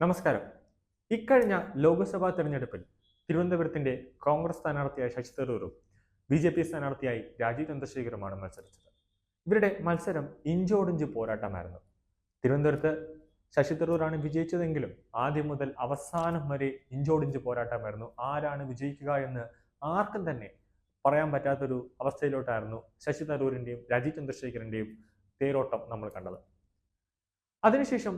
നമസ്കാരം. ഇക്കഴിഞ്ഞ ലോക്സഭാ തെരഞ്ഞെടുപ്പിൽ തിരുവനന്തപുരത്തിന്റെ കോൺഗ്രസ് സ്ഥാനാർത്ഥിയായ ശശി തരൂരും ബി ജെ പി സ്ഥാനാർത്ഥിയായി രാജീവ് ചന്ദ്രശേഖറുമാണ് മത്സരിച്ചത്. ഇവരുടെ മത്സരം ഇഞ്ചോടിഞ്ച് പോരാട്ടമായിരുന്നു. തിരുവനന്തപുരത്ത് ശശി തരൂരാണ് വിജയിച്ചതെങ്കിലും ആദ്യം മുതൽ അവസാനം വരെ ഇഞ്ചോടിഞ്ച് പോരാട്ടമായിരുന്നു. ആരാണ് വിജയിക്കുക എന്ന് ആർക്കും തന്നെ പറയാൻ പറ്റാത്തൊരു അവസ്ഥയിലോട്ടായിരുന്നു ശശി തരൂരിന്റെയും രാജീവ് ചന്ദ്രശേഖരന്റെയും തേരോട്ടം നമ്മൾ കണ്ടത്. അതിനുശേഷം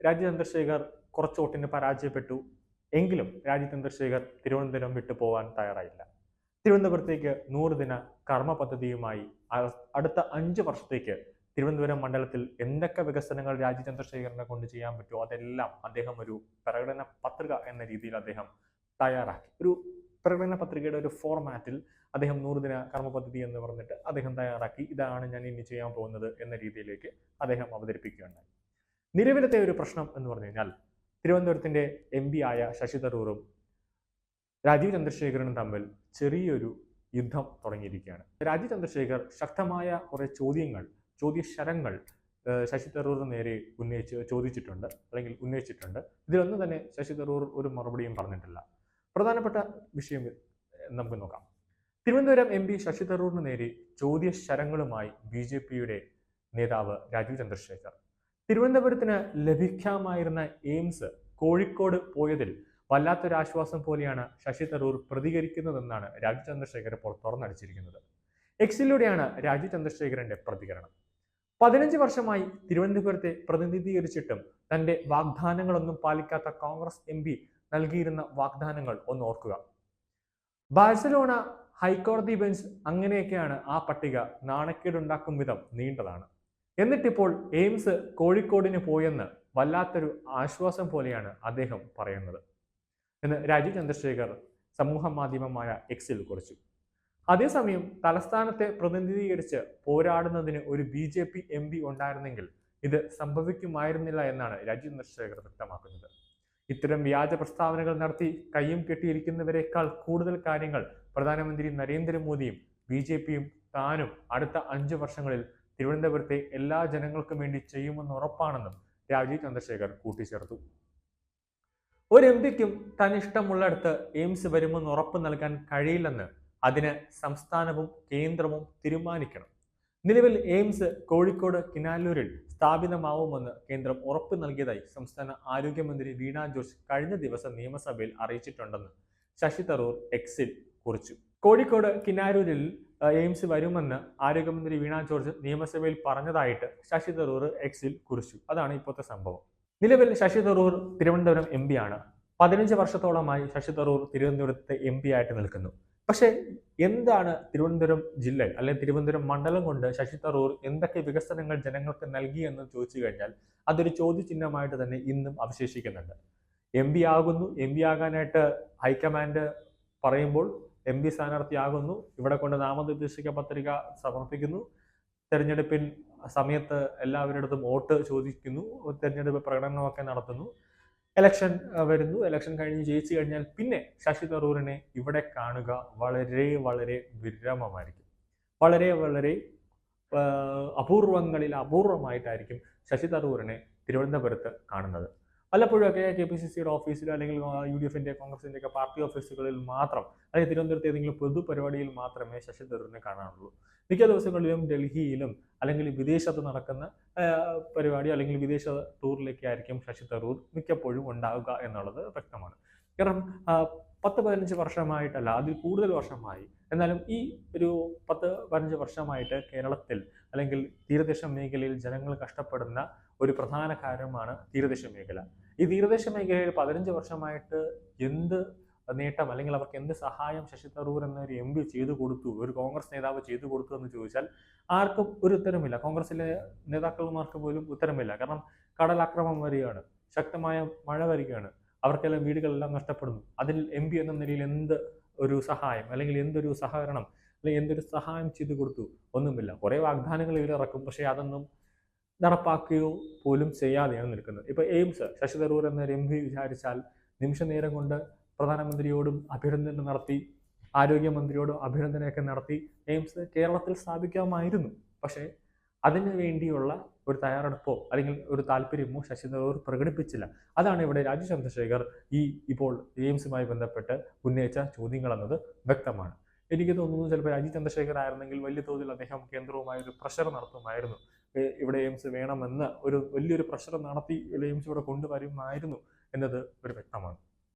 രാജീവ് ചന്ദ്രശേഖർ കുറച്ച് വോട്ടിന് പരാജയപ്പെട്ടു. എങ്കിലും രാജീവ് ചന്ദ്രശേഖർ തിരുവനന്തപുരം വിട്ടു പോകാൻ തയ്യാറായില്ല. തിരുവനന്തപുരത്തേക്ക് നൂറ് ദിന കർമ്മ പദ്ധതിയുമായി അടുത്ത അഞ്ച് വർഷത്തേക്ക് തിരുവനന്തപുരം മണ്ഡലത്തിൽ എന്തൊക്കെ വികസനങ്ങൾ രാജീവ് ചന്ദ്രശേഖരനെ കൊണ്ട് ചെയ്യാൻ പറ്റുമോ? അതെല്ലാം അദ്ദേഹം ഒരു പ്രകടന പത്രിക എന്ന രീതിയിൽ അദ്ദേഹം തയ്യാറാക്കി. ഒരു പ്രകടന പത്രികയുടെ ഒരു ഫോർമാറ്റിൽ അദ്ദേഹം നൂറുദിന കർമ്മ പദ്ധതി എന്ന് പറഞ്ഞിട്ട് അദ്ദേഹം തയ്യാറാക്കി. ഇതാണ് ഞാൻ ഇനി ചെയ്യാൻ പോകുന്നത് എന്ന രീതിയിലേക്ക് അദ്ദേഹം അവതരിപ്പിക്കുകയുണ്ടായി. നിലവിലത്തെ ഒരു പ്രശ്നം എന്ന് പറഞ്ഞു കഴിഞ്ഞാൽ തിരുവനന്തപുരത്തിന്റെ എം പി ആയ ശശി തരൂറും രാജീവ് ചന്ദ്രശേഖരനും തമ്മിൽ ചെറിയൊരു യുദ്ധം തുടങ്ങിയിരിക്കുകയാണ്. രാജീവ് ചന്ദ്രശേഖർ ശക്തമായ കുറേ ചോദ്യങ്ങൾ ചോദ്യശരങ്ങൾ ശശി തരൂറിന് നേരെ ഉന്നയിച്ച് ചോദിച്ചിട്ടുണ്ട് അല്ലെങ്കിൽ ഉന്നയിച്ചിട്ടുണ്ട്. ഇതിലൊന്നും തന്നെ ശശി തരൂർ ഒരു മറുപടിയും പറഞ്ഞിട്ടില്ല. പ്രധാനപ്പെട്ട വിഷയം നമുക്ക് നോക്കാം. തിരുവനന്തപുരം എം പി ശശി തരൂറിന് നേരെ ചോദ്യശരങ്ങളുമായി ബി ജെ പിയുടെ നേതാവ് രാജീവ് ചന്ദ്രശേഖർ. തിരുവനന്തപുരത്തിന് ലഭിക്കാമായിരുന്ന എയിംസ് കോഴിക്കോട് പോയതിൽ വല്ലാത്തൊരാശ്വാസം പോലെയാണ് ശശി തരൂർ പ്രതികരിക്കുന്നതെന്നാണ് രാജു ചന്ദ്രശേഖർ ഇപ്പോൾ തുറന്നടിച്ചിരിക്കുന്നത്. എക്സിലൂടെയാണ് രാജു ചന്ദ്രശേഖരന്റെ പ്രതികരണം. പതിനഞ്ച് വർഷമായി തിരുവനന്തപുരത്തെ പ്രതിനിധീകരിച്ചിട്ടും തന്റെ വാഗ്ദാനങ്ങളൊന്നും പാലിക്കാത്ത കോൺഗ്രസ് എം പി നൽകിയിരുന്ന വാഗ്ദാനങ്ങൾ ഒന്ന് ഓർക്കുക. ബാഴ്സലോണ ഹൈക്കോടതി ബെഞ്ച് അങ്ങനെയൊക്കെയാണ് ആ പട്ടിക നാണക്കേടുണ്ടാക്കും വിധം നീണ്ടതാണ്. എന്നിട്ടിപ്പോൾ എയിംസ് കോഴിക്കോടിന് പോയെന്ന് വല്ലാത്തൊരു ആശ്വാസം പോലെയാണ് അദ്ദേഹം പറയുന്നത്. എന്ന് രാജീവ് ചന്ദ്രശേഖർ സമൂഹ മാധ്യമമായ എക്സിൽ കുറിച്ചു. അതേസമയം തലസ്ഥാനത്തെ പ്രതിനിധീകരിച്ച് പോരാടുന്നതിന് ഒരു B J P M P ഉണ്ടായിരുന്നെങ്കിൽ ഇത് സംഭവിക്കുമായിരുന്നില്ല എന്നാണ് രാജീവ് ചന്ദ്രശേഖർ വ്യക്തമാക്കുന്നത്. ഇത്തരം വ്യാജ പ്രസ്താവനകൾ നടത്തി കയ്യും കെട്ടിയിരിക്കുന്നവരെക്കാൾ കൂടുതൽ കാര്യങ്ങൾ പ്രധാനമന്ത്രി നരേന്ദ്രമോദിയും ബി ജെ പിയും താനും അടുത്ത അഞ്ചു വർഷങ്ങളിൽ തിരുവനന്തപുരത്തെ എല്ലാ ജനങ്ങൾക്കും വേണ്ടി ചെയ്യുമെന്ന് ഉറപ്പാണെന്നും രാജീവ് ചന്ദ്രശേഖർ കൂട്ടിച്ചേർത്തു. ഒരു എം പിക്കും തനിഷ്ടമുള്ളിടത്ത് എയിംസ് വരുമെന്ന് ഉറപ്പ് നൽകാൻ കഴിയില്ലെന്ന് അതിന് സംസ്ഥാനവും കേന്ദ്രവും തീരുമാനിക്കണം. നിലവിൽ എയിംസ് കോഴിക്കോട് കിനാലൂരിൽ സ്ഥാപിതമാവുമെന്ന് കേന്ദ്രം ഉറപ്പ് നൽകിയതായി സംസ്ഥാന ആരോഗ്യമന്ത്രി വീണ ജോർജ് കഴിഞ്ഞ ദിവസം നിയമസഭയിൽ അറിയിച്ചിട്ടുണ്ടെന്ന് ശശി തരൂർ എക്സിൽ കുറിച്ചു. കോഴിക്കോട് കിനാരൂരിൽ എയിംസ് വരുമെന്ന് ആരോഗ്യമന്ത്രി വീണ ജോർജ് നിയമസഭയിൽ പറഞ്ഞതായിട്ട് ശശി തരൂർ എക്സിൽ കുറിച്ചു. അതാണ് ഇപ്പോഴത്തെ സംഭവം. നിലവിൽ ശശി തരൂർ തിരുവനന്തപുരം എം പി ആണ്. പതിനഞ്ച് വർഷത്തോളമായി ശശി തരൂർ തിരുവനന്തപുരത്തെ എം പി ആയിട്ട് നിൽക്കുന്നു. പക്ഷേ എന്താണ് തിരുവനന്തപുരം ജില്ല അല്ലെങ്കിൽ തിരുവനന്തപുരം മണ്ഡലം കൊണ്ട് ശശി തരൂർ എന്തൊക്കെ വികസനങ്ങൾ ജനങ്ങൾക്ക് നൽകി എന്ന് ചോദിച്ചു കഴിഞ്ഞാൽ അതൊരു ചോദ്യചിഹ്നമായിട്ട് തന്നെ ഇന്നും അവശേഷിക്കുന്നുണ്ട്. എം പി ആകുന്നു. എം പി ആകാനായിട്ട് ഹൈക്കമാൻഡ് പറയുമ്പോൾ എം പി സ്ഥാനാർത്ഥിയാകുന്നു. ഇവിടെ കൊണ്ട് നാമനിർദ്ദേശിക്ക പത്രിക സമർപ്പിക്കുന്നു. തെരഞ്ഞെടുപ്പിൻ സമയത്ത് എല്ലാവരുടെ വോട്ട് ചോദിക്കുന്നു. തെരഞ്ഞെടുപ്പ് പ്രകടനമൊക്കെ നടത്തുന്നു. എലക്ഷൻ വരുന്നു. എലക്ഷൻ കഴിഞ്ഞ് ജയിച്ചു കഴിഞ്ഞാൽ പിന്നെ ശശി തരൂരിനെ ഇവിടെ കാണുക വളരെ വളരെ വിരമമായിരിക്കും. വളരെ വളരെ അപൂർവങ്ങളിൽ അപൂർവമായിട്ടായിരിക്കും ശശി തരൂരിനെ തിരുവനന്തപുരത്ത് കാണുന്നത്. വല്ലപ്പോഴൊക്കെ കെ പി സി സിയുടെ ഓഫീസിലോ അല്ലെങ്കിൽ യു ഡി എഫിന്റെ കോൺഗ്രസിന്റെ ഒക്കെ പാർട്ടി ഓഫീസുകളിൽ മാത്രം അല്ലെങ്കിൽ തിരുവനന്തപുരത്ത് ഏതെങ്കിലും പൊതുപരിപാടിയിൽ മാത്രമേ ശശി തരൂരിനെ കാണാനുള്ളൂ മിക്ക ദിവസങ്ങളിലും ഡൽഹിയിലും അല്ലെങ്കിൽ വിദേശത്ത് നടക്കുന്ന പരിപാടി അല്ലെങ്കിൽ വിദേശ ടൂറിലേക്കായിരിക്കും ശശി തരൂർ മിക്കപ്പോഴും ഉണ്ടാവുക എന്നുള്ളത് വ്യക്തമാണ്. കാരണം പത്ത് പതിനഞ്ച് വർഷമായിട്ടല്ല അതിൽ കൂടുതൽ വർഷമായി. എന്നാലും ഈ ഒരു പത്ത് പതിനഞ്ച് വർഷമായിട്ട് കേരളത്തിൽ അല്ലെങ്കിൽ തീരദേശ മേഖലയിൽ ജനങ്ങൾ കഷ്ടപ്പെടുന്ന ഒരു പ്രധാന കാര്യമാണ് തീരദേശ മേഖല. ഈ തീരദേശ മേഖലയിൽ പതിനഞ്ച് വർഷമായിട്ട് എന്ത് നേട്ടം അല്ലെങ്കിൽ അവർക്ക് എന്ത് സഹായം ശശി തരൂർ എന്ന ഒരു എം പി ചെയ്തു കൊടുത്തു ഒരു കോൺഗ്രസ് നേതാവ് ചെയ്തു കൊടുത്തു എന്ന് ചോദിച്ചാൽ ആർക്കും ഒരു ഉത്തരമില്ല കോൺഗ്രസിലെ നേതാക്കന്മാർക്ക് പോലും ഉത്തരമില്ല കാരണം കടലാക്രമം വരികയാണ് ശക്തമായ മഴ വരികയാണ്. അവർക്കെല്ലാം വീടുകളെല്ലാം നഷ്ടപ്പെടുന്നു. അതിൽ എം പി എന്ന നിലയിൽ എന്ത് ഒരു സഹായം അല്ലെങ്കിൽ എന്തൊരു സഹകരണം അല്ലെങ്കിൽ എന്തൊരു സഹായം ചെയ്തു കൊടുത്തു ഒന്നുമില്ല. കുറേ വാഗ്ദാനങ്ങൾ ഇവരിറക്കും. പക്ഷേ അതൊന്നും നടപ്പാക്കുകയോ പോലും ചെയ്യാതെയാണ് നിൽക്കുന്നത്. ഇപ്പൊ എയിംസ് ശശി തരൂർ എന്ന എം പി വിചാരിച്ചാൽ നിമിഷനേരം കൊണ്ട് പ്രധാനമന്ത്രിയോടും അഭിനന്ദനം നടത്തി ആരോഗ്യമന്ത്രിയോടും അഭിനന്ദനമൊക്കെ നടത്തി എയിംസ് കേരളത്തിൽ സ്ഥാപിക്കാമായിരുന്നു. പക്ഷേ അതിനു വേണ്ടിയുള്ള ഒരു തയ്യാറെടുപ്പോ അല്ലെങ്കിൽ ഒരു താല്പര്യമോ ശശി തരൂർ പ്രകടിപ്പിച്ചില്ല. അതാണ് ഇവിടെ രാജു ചന്ദ്രശേഖർ ഈ ഇപ്പോൾ എയിംസുമായി ബന്ധപ്പെട്ട് ഉന്നയിച്ച ചോദ്യങ്ങളെന്നത് വ്യക്തമാണ്. എനിക്ക് തോന്നുന്നു ചിലപ്പോൾ രാജീവ് ചന്ദ്രശേഖർ ആയിരുന്നെങ്കിൽ വലിയ തോതിൽ അദ്ദേഹം കേന്ദ്രവുമായി ഒരു പ്രഷർ നടത്തുമായിരുന്നു. ഇവിടെ എയിംസ് വേണമെന്ന് ഒരു വലിയൊരു പ്രഷർ നടത്തി എയിംസ് ഇവിടെ കൊണ്ടുവരുമായിരുന്നു എന്നത് ഒരു വ്യക്തമാണ്.